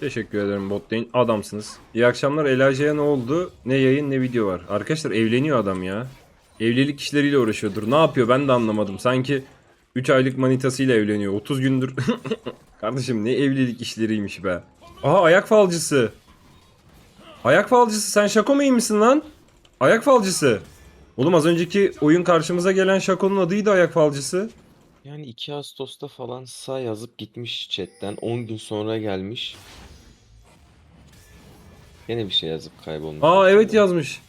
Teşekkür ederim botlayın. Adamsınız. İyi akşamlar. Elaja'ya ne oldu? Ne yayın ne video var. Arkadaşlar evleniyor adam ya. Evlilik işleriyle uğraşıyordur. Ne yapıyor ben de anlamadım. Sanki 3 aylık manitasıyla evleniyor. 30 gündür. Kardeşim ne evlilik işleriymiş be. Aha ayak falcısı. Ayak falcısı sen şako mu iyi misin lan? Ayak falcısı. Oğlum az önceki oyun karşımıza gelen şakonun adıydı ayak falcısı. Yani 2 Ağustos'ta falan sağ yazıp gitmiş chatten. 10 gün sonra gelmiş. Yine bir şey yazıp kaybolmuş. Aa evet yazmış.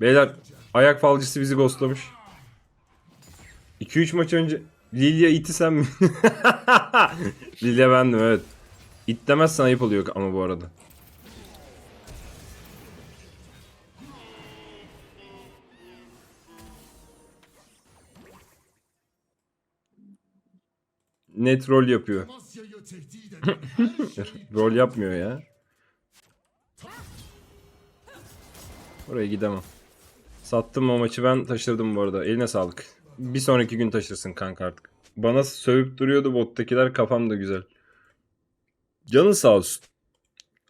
Beyler ayak falcısı bizi ghostlamış. 2-3 maç önce Lilia iti sen mi? Lilia bendim evet. İt demezsen ayıp oluyor ama bu arada. Net rol yapıyor. rol yapmıyor ya. Oraya gidemem. Sattım o maçı ben taşırdım bu arada. Eline sağlık. Bir sonraki gün taşırsın kanka artık. Bana sövüp duruyordu bottakiler kafam da güzel. Canın sağ olsun.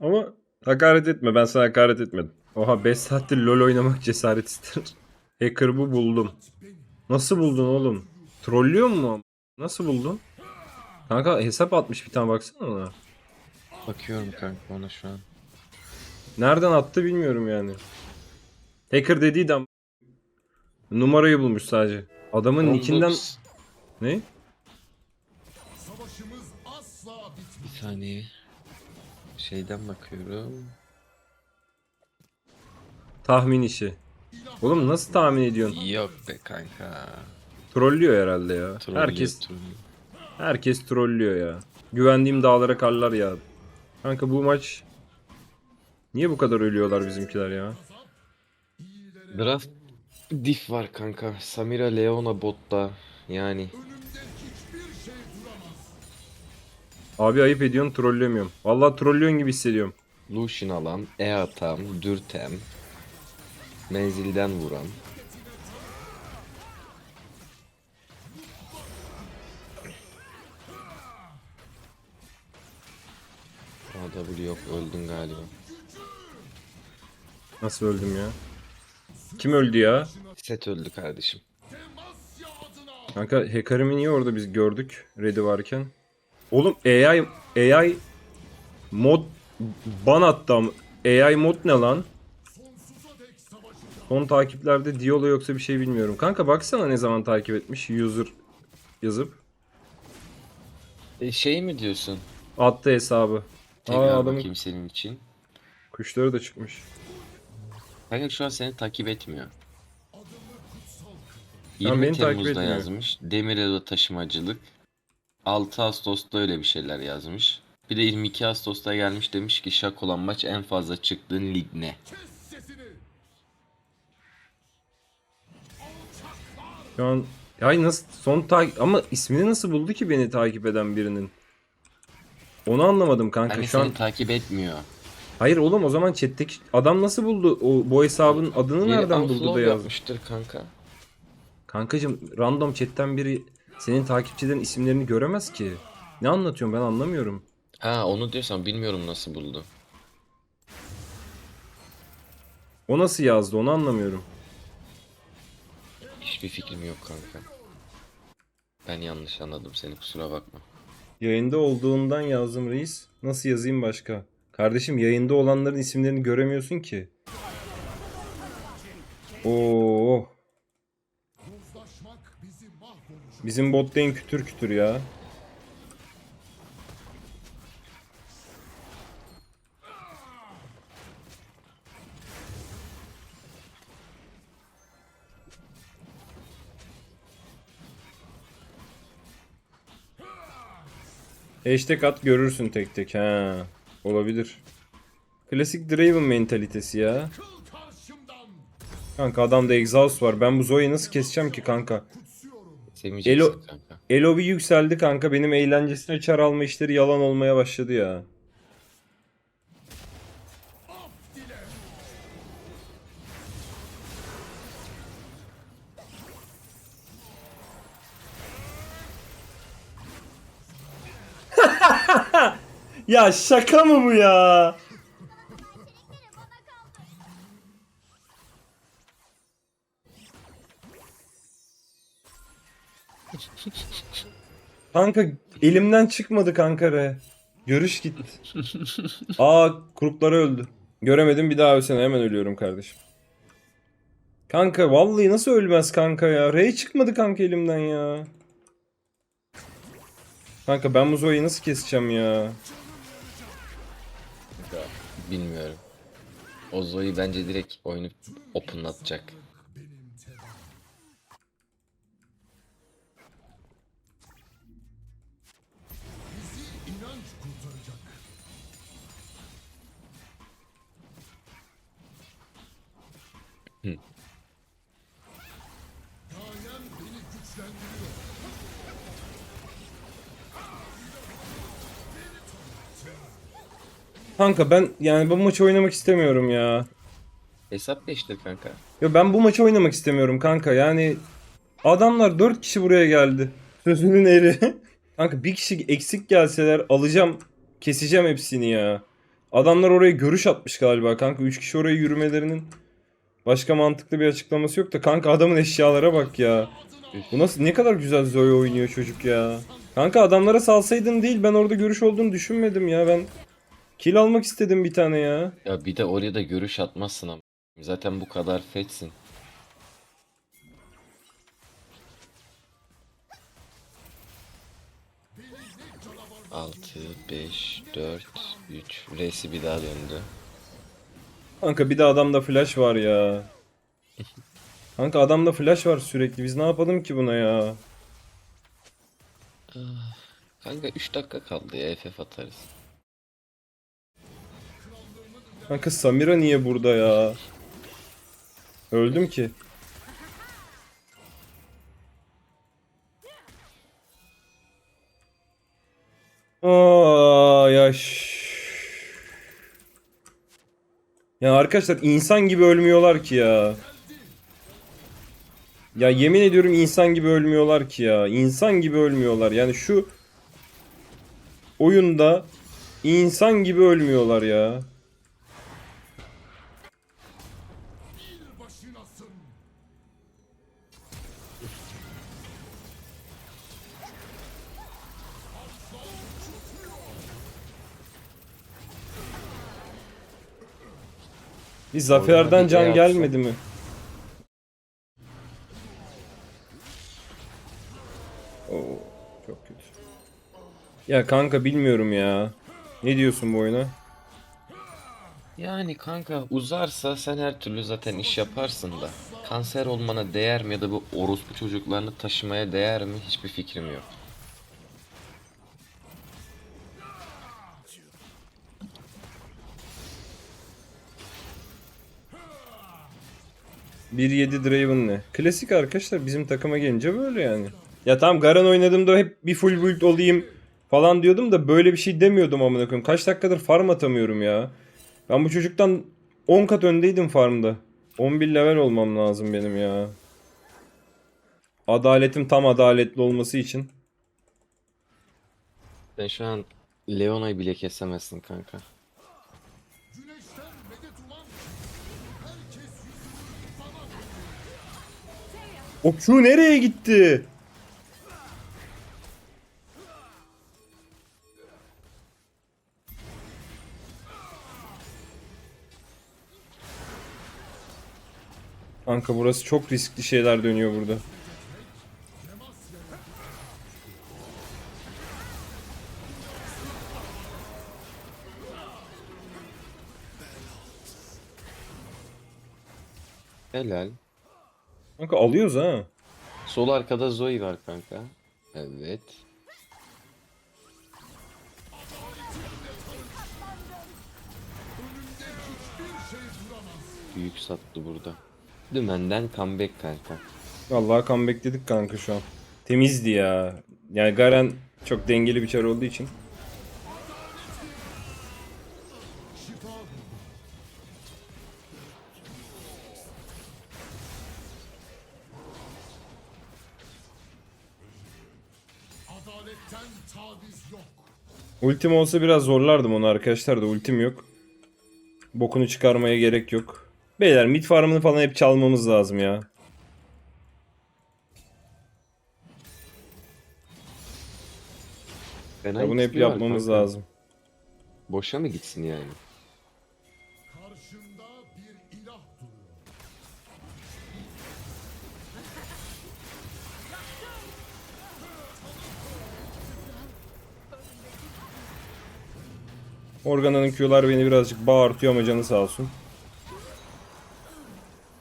Ama hakaret etme ben sana hakaret etmedim. Oha 5 saattir LoL oynamak cesaret ister. Hacker bu buldum. Nasıl buldun oğlum? Trollüyor mu? Nasıl buldun? Kanka hesap atmış bir tane baksana ona. Bakıyorum kanka ona şu an. Nereden attı bilmiyorum yani. Hacker dediği de numarayı bulmuş sadece. Adamın nickinden Roblox- ne? Bir saniye. Şeyden bakıyorum. Tahmin işi. Oğlum nasıl tahmin ediyorsun? Yok be kanka. Trollüyor herhalde ya. Trollüyor, herkes trollüyor. herkes trollüyor ya. Güvendiğim dağlara karlar ya. Kanka bu maç Niye bu kadar ölüyorlar bizimkiler ya? Draft diff var kanka. Samira Leona botta. Yani Abi ayıp ediyorsun trollemiyorum. Vallahi trollüyorsun gibi hissediyorum. Lucian alan, E atan, dürtem, menzilden vuran. AW yok öldün galiba. Nasıl öldüm ya? Kim öldü ya? Set öldü kardeşim. Kanka Hacker'ımı niye orada biz gördük ready varken? Oğlum AI AI mod ban attı ama AI mod ne lan? Son takiplerde Diolo yoksa bir şey bilmiyorum. Kanka baksana ne zaman takip etmiş user yazıp E, şey mi diyorsun? attı hesabı. Tekrar Aa adamın bakayım senin için. kuşları da çıkmış. Kanka şu an seni takip etmiyor. Tamam, 20 beni takip Temmuz'da etmiyor. yazmış. Demirelo taşımacılık. 6 Ağustos'ta öyle bir şeyler yazmış. Bir de 22 Ağustos'ta gelmiş demiş ki şak olan maç en fazla çıktığın lig ne? Şu an ay nasıl son takip ama ismini nasıl buldu ki beni takip eden birinin? Onu anlamadım kanka. Hani Şu seni an takip etmiyor. Hayır oğlum o zaman chat'teki adam nasıl buldu o bu hesabın adını Yeni nereden buldu unfollow da yazmış? yapmıştır kanka. Kankacım random chat'ten biri senin takipçilerin isimlerini göremez ki. Ne anlatıyorsun ben anlamıyorum. Ha onu diyorsan bilmiyorum nasıl buldu. O nasıl yazdı onu anlamıyorum. Hiçbir fikrim yok kanka. Ben yanlış anladım seni kusura bakma. Yayında olduğundan yazdım reis. Nasıl yazayım başka? Kardeşim yayında olanların isimlerini göremiyorsun ki. Oo. Bizim bot lane kütür kütür ya. Hashtag at görürsün tek tek ha. Olabilir. Klasik Draven mentalitesi ya. Kanka adamda exhaust var. Ben bu Zoe'yi nasıl keseceğim ki kanka? Elo- kanka. Elo bir yükseldi kanka. Benim eğlencesine çar alma işleri yalan olmaya başladı ya. Ya şaka mı bu ya? Kanka elimden çıkmadı kanka re. Görüş gitti. Aa kurupları öldü. Göremedim bir daha ölsene hemen ölüyorum kardeşim. Kanka vallahi nasıl ölmez kanka ya? Rey çıkmadı kanka elimden ya. Kanka ben bu Zoe'yi nasıl keseceğim ya? Bilmiyorum. O Zoe bence direkt oyunu openlatacak. Kanka ben yani bu maçı oynamak istemiyorum ya. Hesap değiştir kanka. Ya ben bu maçı oynamak istemiyorum kanka. Yani adamlar 4 kişi buraya geldi. Sözünün eri. kanka bir kişi eksik gelseler alacağım. Keseceğim hepsini ya. Adamlar oraya görüş atmış galiba kanka. 3 kişi oraya yürümelerinin başka mantıklı bir açıklaması yok da kanka adamın eşyalara bak ya. Bu nasıl ne kadar güzel Zoe oynuyor çocuk ya. Kanka adamlara salsaydın değil ben orada görüş olduğunu düşünmedim ya ben. Kill almak istedim bir tane ya. Ya bir de oraya da görüş atmazsın ama. Zaten bu kadar fetsin. Altı, beş, dört, üç. R'si bir daha döndü. Kanka bir de adamda flash var ya. Kanka adamda flash var sürekli. Biz ne yapalım ki buna ya? Kanka 3 dakika kaldı ya FF atarız. Kanka Samira niye burada ya? Öldüm ki. Aa yaş. Ya arkadaşlar insan gibi ölmüyorlar ki ya. Ya yemin ediyorum insan gibi ölmüyorlar ki ya. İnsan gibi ölmüyorlar. Yani şu oyunda insan gibi ölmüyorlar ya. Bir zaferden bir can gelmedi mi? Oo, çok kötü. Ya kanka bilmiyorum ya. Ne diyorsun bu oyuna? Yani kanka uzarsa sen her türlü zaten iş yaparsın da. Kanser olmana değer mi ya da bu orospu çocuklarını taşımaya değer mi hiçbir fikrim yok. 1.7 Draven ne? Klasik arkadaşlar bizim takıma gelince böyle yani. Ya tamam Garen oynadığımda hep bir full build olayım falan diyordum da böyle bir şey demiyordum amına koyayım. Kaç dakikadır farm atamıyorum ya. Ben bu çocuktan 10 kat öndeydim farmda. 11 level olmam lazım benim ya. Adaletim tam adaletli olması için. Sen şu an Leona'yı bile kesemezsin kanka. O Q nereye gitti? Kanka burası çok riskli şeyler dönüyor burada. Helal. Kanka alıyoruz ha. Sol arkada Zoe var kanka. Evet. Büyük sattı burada. Dümenden comeback kanka. Vallahi comeback dedik kanka şu an. Temizdi ya. Yani Garen çok dengeli bir çar olduğu için. Adaletten taviz yok. Ultim olsa biraz zorlardım onu arkadaşlar da ultim yok. Bokunu çıkarmaya gerek yok. Beyler mid farmını falan hep çalmamız lazım ya. Fena ya bunu hep XP var yapmamız kanka. lazım. Boşa mı gitsin yani? Organa'nın Q'lar beni birazcık bağırtıyor ama canı sağ olsun.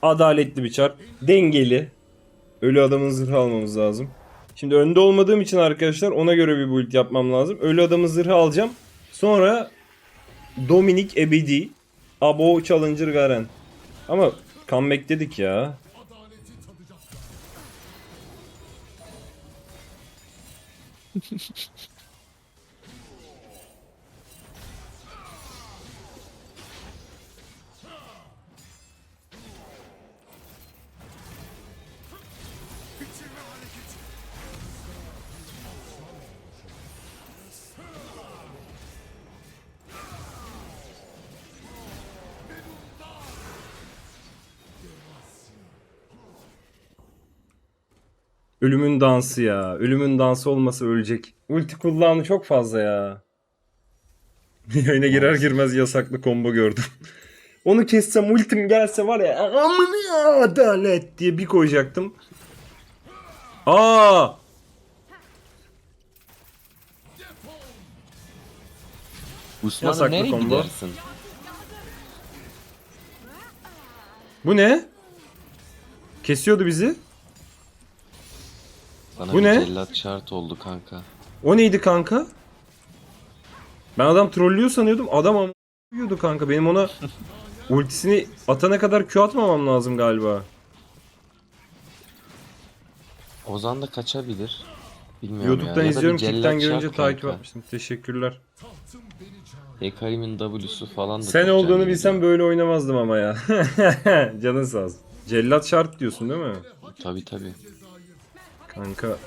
Adaletli bir çar. Dengeli. Ölü adamın zırhı almamız lazım. Şimdi önde olmadığım için arkadaşlar ona göre bir build yapmam lazım. Ölü adamın zırhı alacağım. Sonra Dominik Ebedi. Abo Challenger Garen. Ama comeback dedik ya. Ölümün dansı ya. Ölümün dansı olmasa ölecek. Ulti kullanımı çok fazla ya. Yayına girer girmez yasaklı combo gördüm. Onu kessem ultim gelse var ya amına ya adalet diye bir koyacaktım. Aa! Osman'ı Yasaklı nereye combo. gidersin? Bu ne? Kesiyordu bizi. Sana Bu bir ne? cellat şart oldu kanka. O neydi kanka? Ben adam trollüyor sanıyordum. Adam ama yiyordu kanka. Benim ona ultisini atana kadar Q atmamam lazım galiba. Ozan da kaçabilir. Bilmiyorum YouTube'dan ya. Ya da bir izliyorum. cellat Kick'ten şart görünce takip kanka. etmiştim. Teşekkürler. Hekarim'in W'su falan da Sen çok olduğunu canlı bilsem gidiyor. böyle oynamazdım ama ya. Canın sağ olsun. Cellat şart diyorsun değil mi? Tabi tabi. Kanka.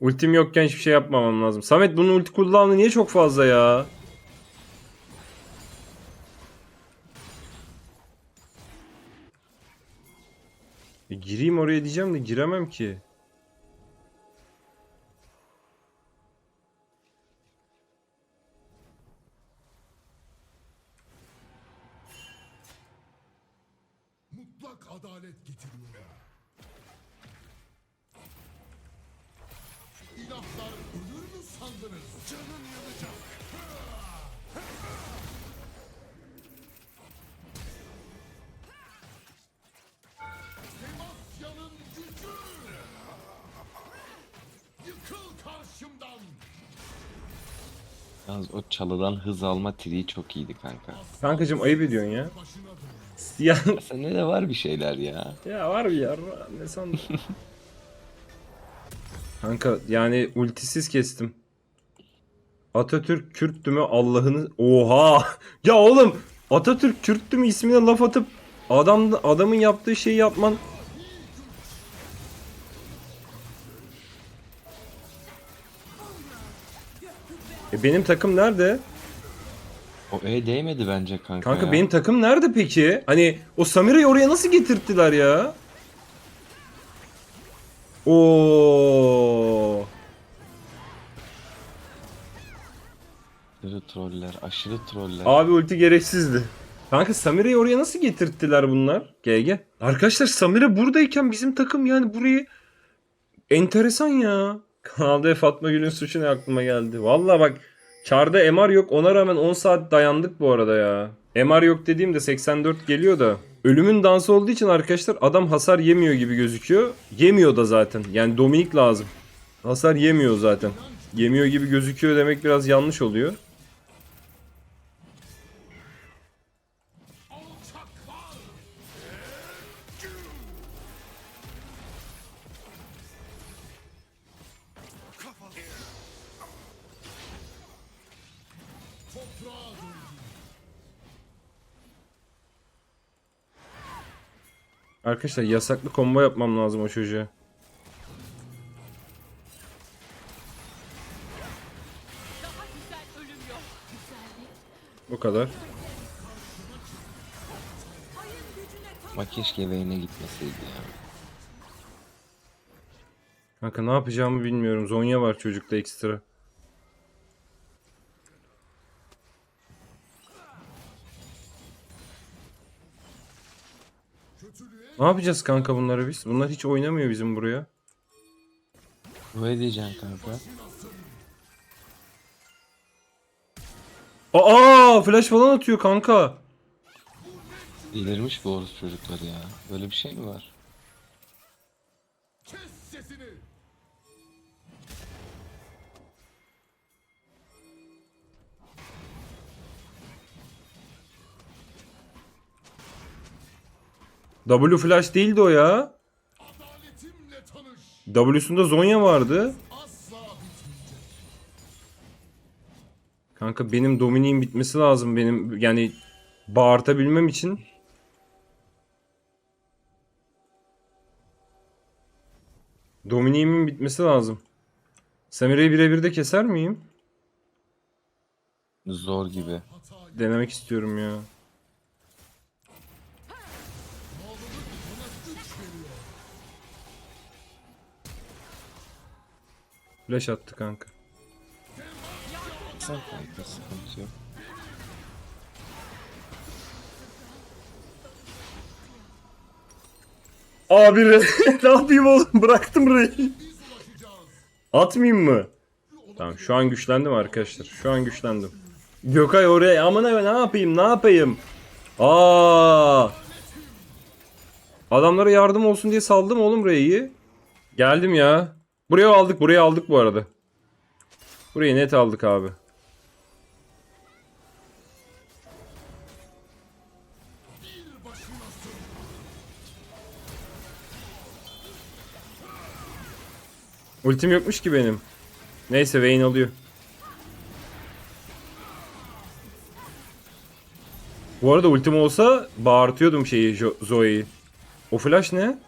Ultim yokken hiçbir şey yapmamam lazım. Samet bunun ulti cooldown'u niye çok fazla ya? E, gireyim oraya diyeceğim de giremem ki. Çalıdan hız alma triği çok iyiydi kanka. Kankacım ayıp ediyorsun ya. Ya, Sende de var bir şeyler ya. ya var bir yer. Ne sandın? Kanka yani ultisiz kestim. Atatürk Kürttü mü Allah'ını... Oha! Ya oğlum! Atatürk Kürttü mü ismine laf atıp adam adamın yaptığı şeyi yapman... E benim takım nerede? O E değmedi bence kanka Kanka ya. benim takım nerede peki? Hani o Samira'yı oraya nasıl getirttiler ya? Oo. Aşırı troller, aşırı troller. Abi ulti gereksizdi. Kanka Samira'yı oraya nasıl getirttiler bunlar? GG. Arkadaşlar Samira buradayken bizim takım yani burayı enteresan ya. Kanalda Fatma Gül'ün suçu ne aklıma geldi. Valla bak Çarda MR yok ona rağmen 10 saat dayandık bu arada ya. MR yok dediğimde 84 geliyor da. Ölümün dansı olduğu için arkadaşlar adam hasar yemiyor gibi gözüküyor. Yemiyor da zaten. Yani Dominik lazım. Hasar yemiyor zaten. Yemiyor gibi gözüküyor demek biraz yanlış oluyor. Arkadaşlar yasaklı combo yapmam lazım o çocuğa. O kadar. Bak keşke Vayne'e gitmeseydi ya. Kanka ne yapacağımı bilmiyorum. Zonya var çocukta ekstra. Ne yapacağız kanka bunları biz? Bunlar hiç oynamıyor bizim buraya. Ne diyeceksin kanka? Aa, flash falan atıyor kanka. Delirmiş bu orospu çocukları ya. Böyle bir şey mi var? W flash değildi o ya. W'sunda Zonya vardı. Kanka benim Dominik'in bitmesi lazım benim yani bağırtabilmem için. Dominik'imin bitmesi lazım. Samira'yı birebir de keser miyim? Zor gibi. Denemek istiyorum ya. Flash attı kanka. Sen kanka sıkıntı yok. Abi ne yapayım oğlum bıraktım Rey'i. Atmayayım mı? Tamam şu an güçlendim arkadaşlar. Şu an güçlendim. Gökay oraya aman eve ne yapayım ne yapayım? Aa! Adamlara yardım olsun diye saldım oğlum Rey'i. Geldim ya. Buraya aldık buraya aldık bu arada. Burayı net aldık abi. Ultim yokmuş ki benim. Neyse Vayne alıyor. Bu arada ultim olsa bağırtıyordum şeyi Zoe'yi. O flash ne?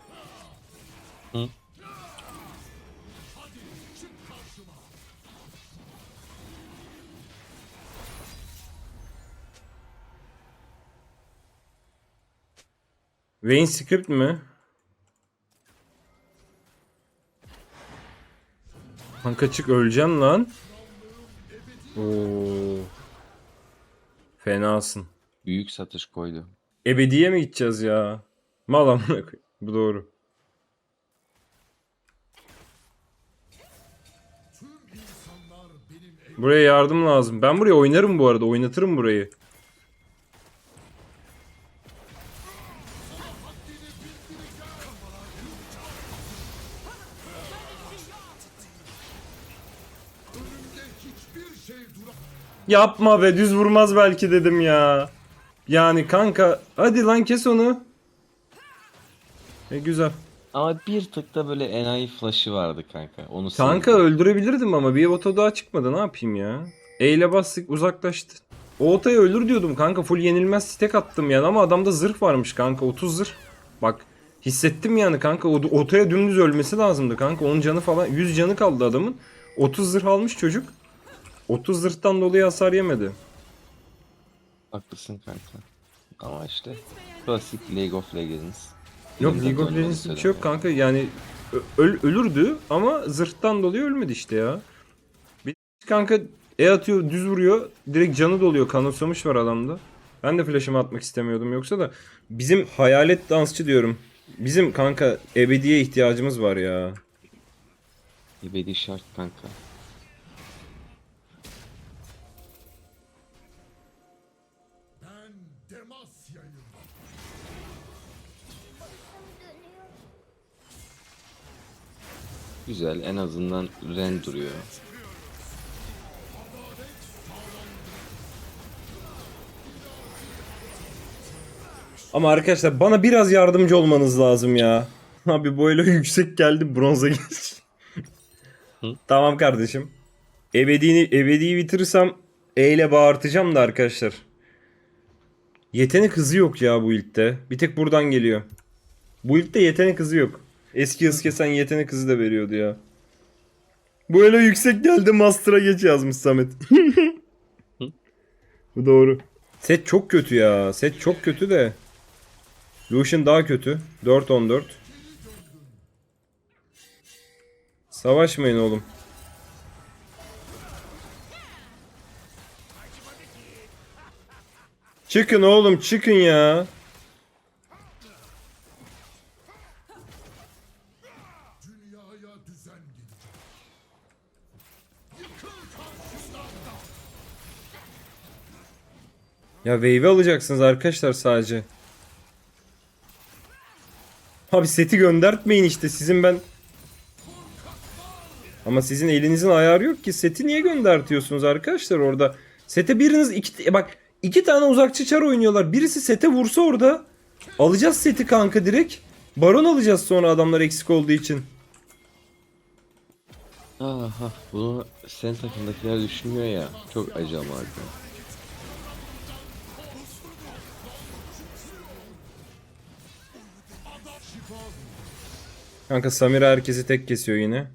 Vayne script mi? Kanka çık öleceğim lan. Oo. Fenasın. Büyük satış koydu. Ebediye mi gideceğiz ya? Mal amına. Bu doğru. Buraya yardım lazım. Ben buraya oynarım bu arada. Oynatırım burayı. Yapma be düz vurmaz belki dedim ya. Yani kanka hadi lan kes onu. E güzel. Ama bir tık da böyle enayi flash'ı vardı kanka. Onu Kanka sevdim. öldürebilirdim ama bir oto daha çıkmadı ne yapayım ya. E ile bastık uzaklaştı. O otayı öldür diyordum kanka full yenilmez stack attım yani ama adamda zırh varmış kanka 30 zırh. Bak hissettim yani kanka o otaya dümdüz ölmesi lazımdı kanka onun canı falan 100 canı kaldı adamın. 30 zırh almış çocuk. 30 zırhtan dolayı hasar yemedi. Haklısın kanka. Ama işte klasik League of Legends. Yok Benim League of zaten Legends'da bir şey yok kanka yani öl- ölürdü ama zırhtan dolayı ölmedi işte ya. Bir kanka E atıyor düz vuruyor direkt canı doluyor kanırsamış var adamda. Ben de flash'ımı atmak istemiyordum yoksa da bizim hayalet dansçı diyorum. Bizim kanka ebediye ihtiyacımız var ya. Ebedi şart kanka. Güzel en azından Ren duruyor. Ama arkadaşlar bana biraz yardımcı olmanız lazım ya. Abi böyle yüksek geldi bronza geç. Tamam kardeşim. Ebediğini, ebediyi bitirirsem E ile bağırtacağım da arkadaşlar. Yetenek hızı yok ya bu ilkte. Bir tek buradan geliyor. Bu ilkte yetenek hızı yok. Eski hız kesen yetenek hızı da veriyordu ya. Bu öyle yüksek geldi Master'a geç yazmış Samet. bu doğru. Set çok kötü ya. Set çok kötü de. Lucian daha kötü. 4-14. Savaşmayın oğlum. Çıkın oğlum çıkın ya. Ya wave alacaksınız arkadaşlar sadece. Abi seti göndertmeyin işte sizin ben. Ama sizin elinizin ayarı yok ki. Seti niye göndertiyorsunuz arkadaşlar orada? Sete biriniz iki bak iki tane uzakçı çar oynuyorlar. Birisi sete vursa orada alacağız seti kanka direkt. Baron alacağız sonra adamlar eksik olduğu için. Aha bunu sen takımdakiler düşünmüyor ya. Çok acı ama Kanka Samira herkesi tek kesiyor yine.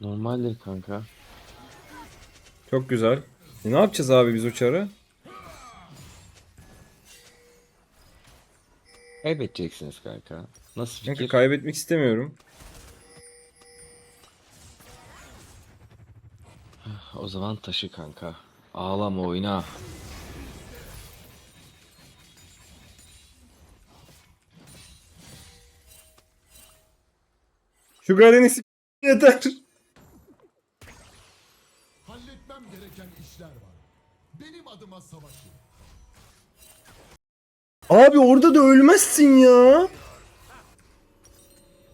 Normaldir kanka. Çok güzel. E ne yapacağız abi biz o çarı? Kaybedeceksiniz kanka. Nasıl Kanka fikir? kaybetmek istemiyorum. o zaman taşı kanka. Ağlama oyna. Şu Garen'i s- yeter. Halletmem gereken işler var. Benim adıma savaşın. Abi orada da ölmezsin ya.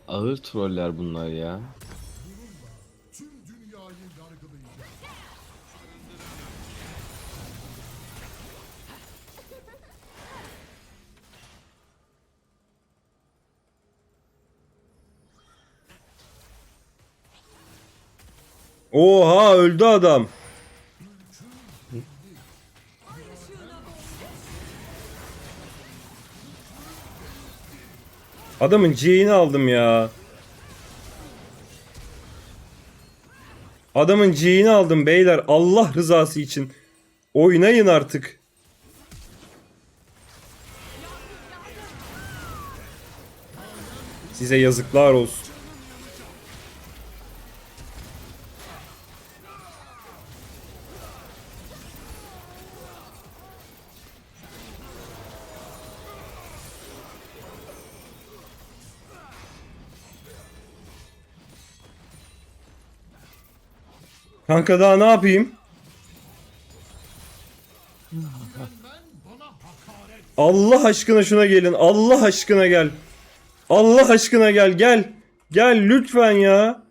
Ağır troller bunlar ya. Oha öldü adam. Adamın C'ini aldım ya. Adamın C'ini aldım beyler Allah rızası için. Oynayın artık. Size yazıklar olsun. Kanka daha ne yapayım? Allah aşkına şuna gelin. Allah aşkına gel. Allah aşkına gel gel. Gel lütfen ya.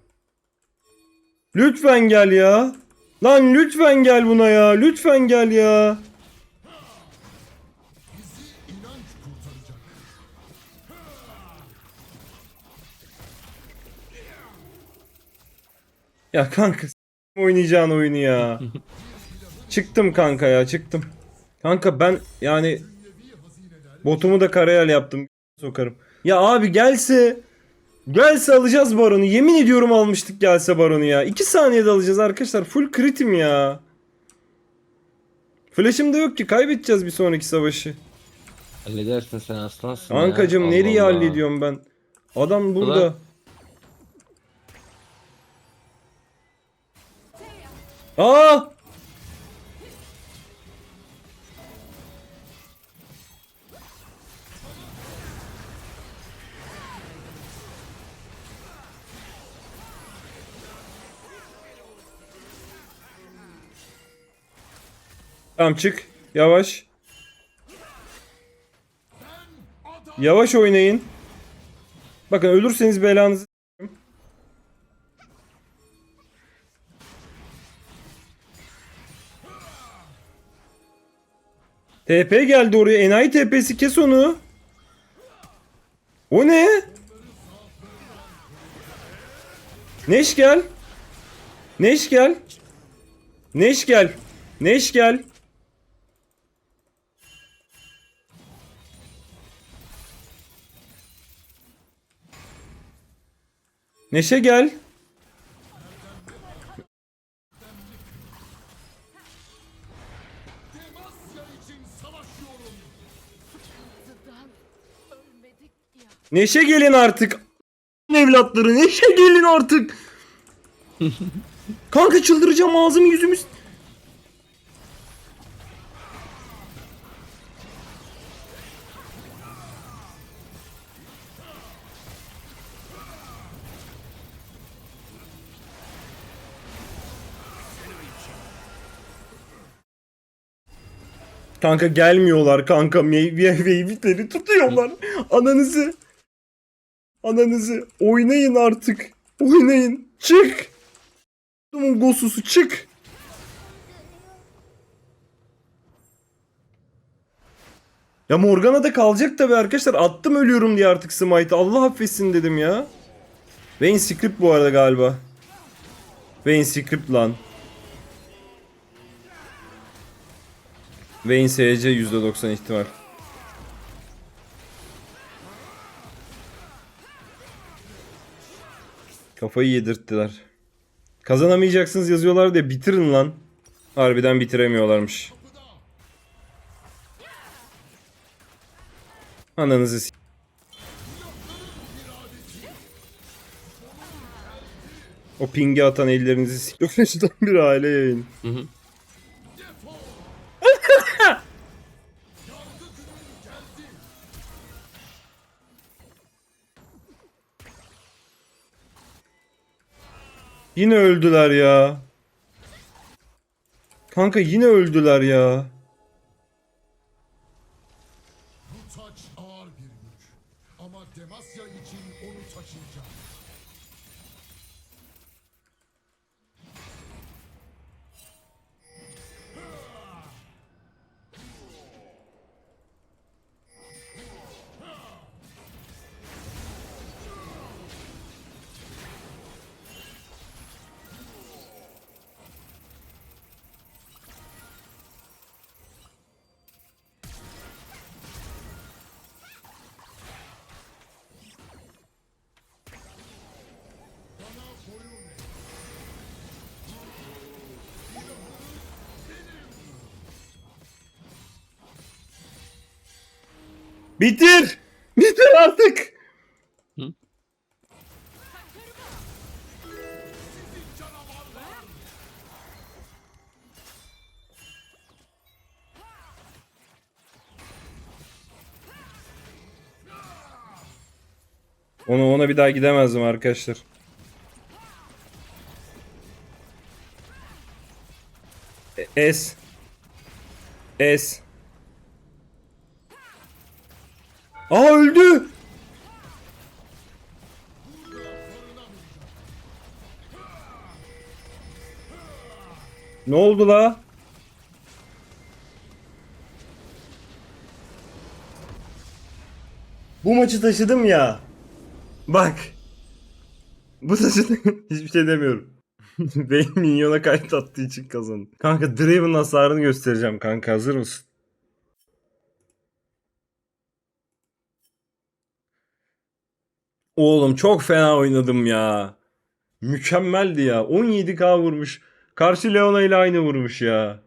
Lütfen gel ya. Lan lütfen gel buna ya. Lütfen gel ya. Ya kanka oynayacağın oyunu ya. çıktım kanka ya çıktım. Kanka ben yani botumu da karayel yaptım. Sokarım. Ya abi gelse gelse alacağız baronu. Yemin ediyorum almıştık gelse baronu ya. 2 saniyede alacağız arkadaşlar. Full kritim ya. Flash'ım da yok ki kaybedeceğiz bir sonraki savaşı. Halledersin sen aslansın ya. Kankacım Allah nereye Allah. hallediyorum ben? Adam burada. Ulan. Aa! Tamam çık. Yavaş. Yavaş oynayın. Bakın ölürseniz belanızı TP geldi oraya. Enayi TP'si kes onu. O ne? Neş gel. Neş gel. Neş gel. Neş gel. Neşe gel. Neşe gelin artık. Evlatları neşe gelin artık. Kanka çıldıracağım ağzım yüzümü. Kanka gelmiyorlar kanka meyve meyveleri tutuyorlar. Ananızı. Ananızı oynayın artık. Oynayın. Çık. Dumun gosusu çık. Ya Morgana da kalacak tabi arkadaşlar. Attım ölüyorum diye artık Smite'ı. Allah affetsin dedim ya. Vayne script bu arada galiba. Vayne script lan. Vayne SC %90 ihtimal. Kafayı yedirttiler. Kazanamayacaksınız yazıyorlar diye bitirin lan. Harbiden bitiremiyorlarmış. Ananızı s- O pingi atan ellerinizi s***den bir aile yayın. Hı hı. Yine öldüler ya. Kanka yine öldüler ya. Bitir! Bitir artık! Onu ona bir daha gidemezdim arkadaşlar. E- S. Aa öldü. Ne oldu la? Bu maçı taşıdım ya. Bak. Bu taşıdım. Hiçbir şey demiyorum. Benim minyona kayıt attığı için kazandım. Kanka Draven hasarını göstereceğim kanka hazır mısın? Oğlum çok fena oynadım ya. Mükemmeldi ya. 17k vurmuş. Karşı Leona ile aynı vurmuş ya.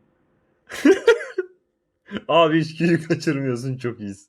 Abi hiç kişi kaçırmıyorsun çok iyisin.